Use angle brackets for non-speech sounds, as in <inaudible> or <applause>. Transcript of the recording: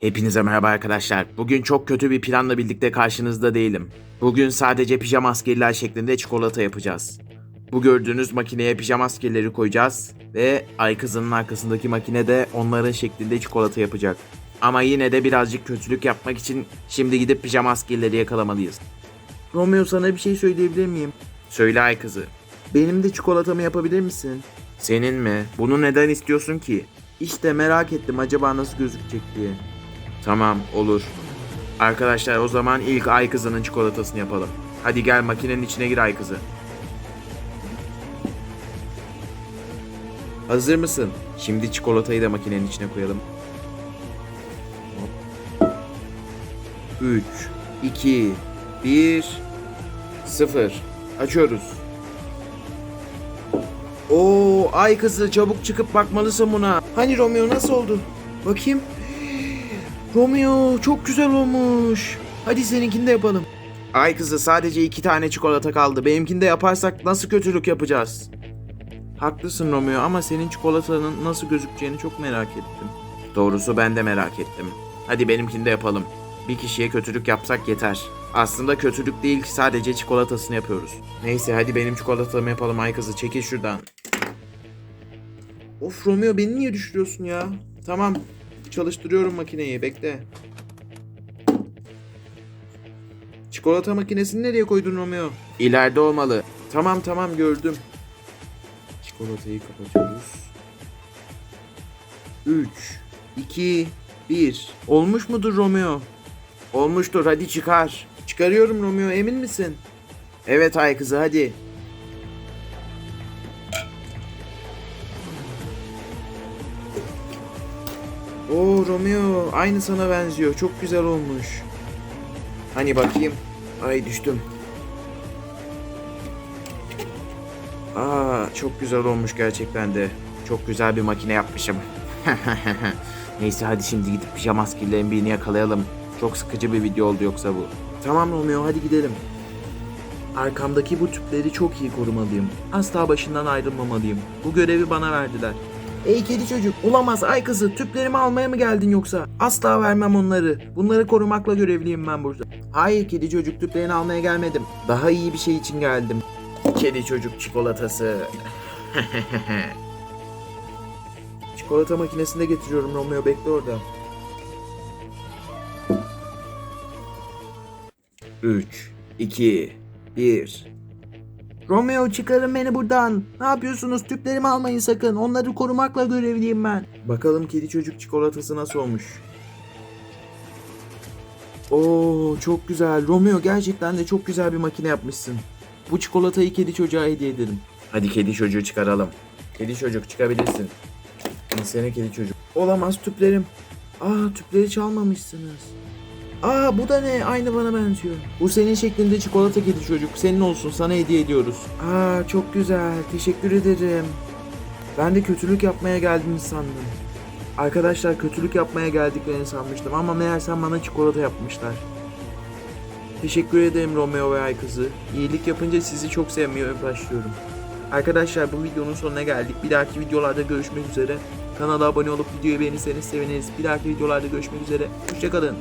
Hepinize merhaba arkadaşlar. Bugün çok kötü bir planla birlikte karşınızda değilim. Bugün sadece pijama askerler şeklinde çikolata yapacağız. Bu gördüğünüz makineye pijama askerleri koyacağız ve ay kızının arkasındaki makine de onların şeklinde çikolata yapacak. Ama yine de birazcık kötülük yapmak için şimdi gidip pijama askerleri yakalamalıyız. Romeo sana bir şey söyleyebilir miyim? Söyle ay kızı. Benim de çikolatamı yapabilir misin? Senin mi? Bunu neden istiyorsun ki? İşte merak ettim acaba nasıl gözükecek diye. Tamam olur. Arkadaşlar o zaman ilk ay kızının çikolatasını yapalım. Hadi gel makinenin içine gir ay kızı. Hazır mısın? Şimdi çikolatayı da makinenin içine koyalım. 3, 2, 1, 0. Açıyoruz. Oo, ay kızı çabuk çıkıp bakmalısın buna. Hani Romeo nasıl oldu? Bakayım. Romeo çok güzel olmuş. Hadi seninkini de yapalım. Ay kızı sadece iki tane çikolata kaldı. Benimkini de yaparsak nasıl kötülük yapacağız? Haklısın Romeo ama senin çikolatanın nasıl gözükeceğini çok merak ettim. Doğrusu ben de merak ettim. Hadi benimkini de yapalım. Bir kişiye kötülük yapsak yeter. Aslında kötülük değil ki sadece çikolatasını yapıyoruz. Neyse hadi benim çikolatamı yapalım ay kızı çekil şuradan. Of Romeo beni niye düşürüyorsun ya? Tamam çalıştırıyorum makineyi bekle. Çikolata makinesini nereye koydun Romeo? İleride olmalı. Tamam tamam gördüm. Çikolatayı kapatıyoruz. 3, 2, 1. Olmuş mudur Romeo? Olmuştur hadi çıkar. Çıkarıyorum Romeo emin misin? Evet ay kızı hadi. Oo Romeo aynı sana benziyor. Çok güzel olmuş. Hani bakayım. Ay düştüm. Aa çok güzel olmuş gerçekten de. Çok güzel bir makine yapmışım. <laughs> Neyse hadi şimdi gidip pijama maskelerin birini yakalayalım. Çok sıkıcı bir video oldu yoksa bu. Tamam Romeo hadi gidelim. Arkamdaki bu tüpleri çok iyi korumalıyım. Asla başından ayrılmamalıyım. Bu görevi bana verdiler. Ey kedi çocuk, olamaz ay kızı. Tüplerimi almaya mı geldin yoksa? Asla vermem onları. Bunları korumakla görevliyim ben burada. Hayır kedi çocuk, tüplerini almaya gelmedim. Daha iyi bir şey için geldim. Kedi çocuk çikolatası. <laughs> Çikolata makinesinde getiriyorum Romeo bekle orada. 3, 2, 1. Romeo çıkarın beni buradan. Ne yapıyorsunuz? Tüplerimi almayın sakın. Onları korumakla görevliyim ben. Bakalım kedi çocuk çikolatası nasıl olmuş. Oo çok güzel. Romeo gerçekten de çok güzel bir makine yapmışsın. Bu çikolatayı kedi çocuğa hediye edelim. Hadi kedi çocuğu çıkaralım. Kedi çocuk çıkabilirsin. Seni kedi çocuk. Olamaz tüplerim. Aa tüpleri çalmamışsınız. Aa bu da ne? Aynı bana benziyor. Bu senin şeklinde çikolata kedi çocuk. Senin olsun sana hediye ediyoruz. Aa çok güzel. Teşekkür ederim. Ben de kötülük yapmaya geldiniz sandım. Arkadaşlar kötülük yapmaya geldiklerini sanmıştım ama meğersem bana çikolata yapmışlar. Teşekkür ederim Romeo ve Ay kızı. İyilik yapınca sizi çok sevmeye başlıyorum. Arkadaşlar bu videonun sonuna geldik. Bir dahaki videolarda görüşmek üzere. Kanala abone olup videoyu beğenirseniz seviniriz. Bir dahaki videolarda görüşmek üzere. Hoşçakalın.